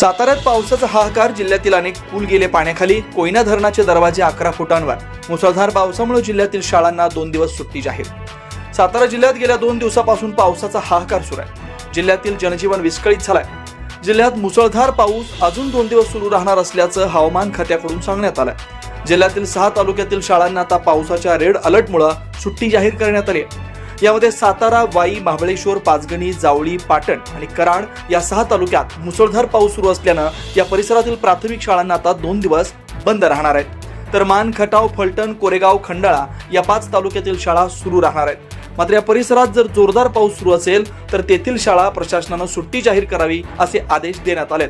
साताऱ्यात पावसाचा हाहाकार जिल्ह्यातील अनेक पूल गेले पाण्याखाली कोयना धरणाचे दरवाजे अकरा फुटांवर. मुसळधार पावसामुळे जिल्ह्यातील शाळांना दोन दिवस सुट्टी जाहीर. सातारा जिल्ह्यात गेल्या दोन दिवसापासून पावसाचा हाहाकार सुरू आहे. जिल्ह्यातील जनजीवन विस्कळीत झालाय. जिल्ह्यात मुसळधार पाऊस अजून दोन दिवस सुरू राहणार असल्याचं हवामान खात्याकडून सांगण्यात आलंय. जिल्ह्यातील सहा तालुक्यातील शाळांना आता पावसाच्या रेड अलर्टमुळे सुट्टी जाहीर करण्यात आली आहे. यामध्ये सातारा वाई महाबळेश्वर पाचगणी जावळी पाटण आणि कराड या सहा तालुक्यात मुसळधार पाऊस सुरू असल्यानं या परिसरातील प्राथमिक शाळांना आता दोन दिवस बंद राहणार आहेत. तर मान खटाव फलटण कोरेगाव खंडाळा या पाच तालुक्यातील शाळा सुरू राहणार आहेत. मात्र या परिसरात जर जोरदार पाऊस सुरू असेल तर तेथील शाळा प्रशासनानं सुट्टी जाहीर करावी असे आदेश देण्यात आलेत.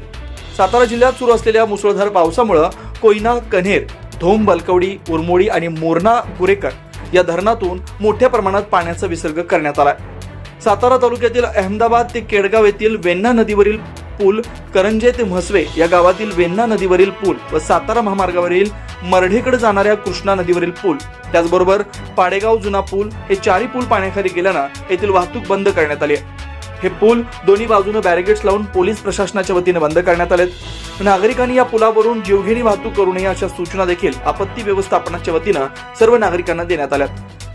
सातारा जिल्ह्यात सुरू असलेल्या मुसळधार पावसामुळं कोयना कन्हेर धोम बलकवडी उरमोडी आणि मोरणा गुरेकर या धरणातून मोठ्या प्रमाणात पाण्याचा विसर्ग करण्यात आला सातारा तालुक्यातील अहमदाबाद ते केडगाव येथील वेन्ना नदीवरील पूल करंजे ते म्हसवे या गावातील वेन्ना नदीवरील पूल व सातारा महामार्गावरील मरढेकडे जाणाऱ्या कृष्णा नदीवरील पूल. त्याचबरोबर पाडेगाव जुना पूल हे चारी पूल पाण्याखाली गेल्यानं येथील वाहतूक बंद करण्यात आली आहे. हे पूल दोन्ही बाजूने बॅरिगेट्स लावून पोलीस प्रशासनाच्या वतीने बंद करण्यात आलेत. नागरिकांनी या पुलावरून जीवघेणी वाहतूक करू नये अशा सूचना देखील आपत्ती व्यवस्थापनाच्या वतीनं सर्व नागरिकांना देण्यात आल्या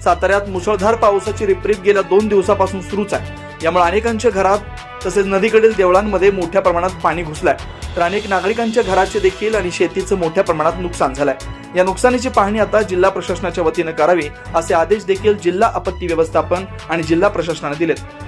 साताऱ्यात मुसळधार पावसाची रिपरिप गेल्या दोन दिवसापासून सुरूच आहे. यामुळे अनेकांच्या घरात तसेच नदीकडील देवळांमध्ये मोठ्या प्रमाणात पाणी घुसलंय. तर अनेक नागरिकांच्या घराचे देखील आणि शेतीचं मोठ्या प्रमाणात नुकसान झालंय. या नुकसानीची पाहणी आता जिल्हा प्रशासनाच्या वतीनं करावी असे आदेश देखील जिल्हा आपत्ती व्यवस्थापन आणि जिल्हा प्रशासनाने दिलेत.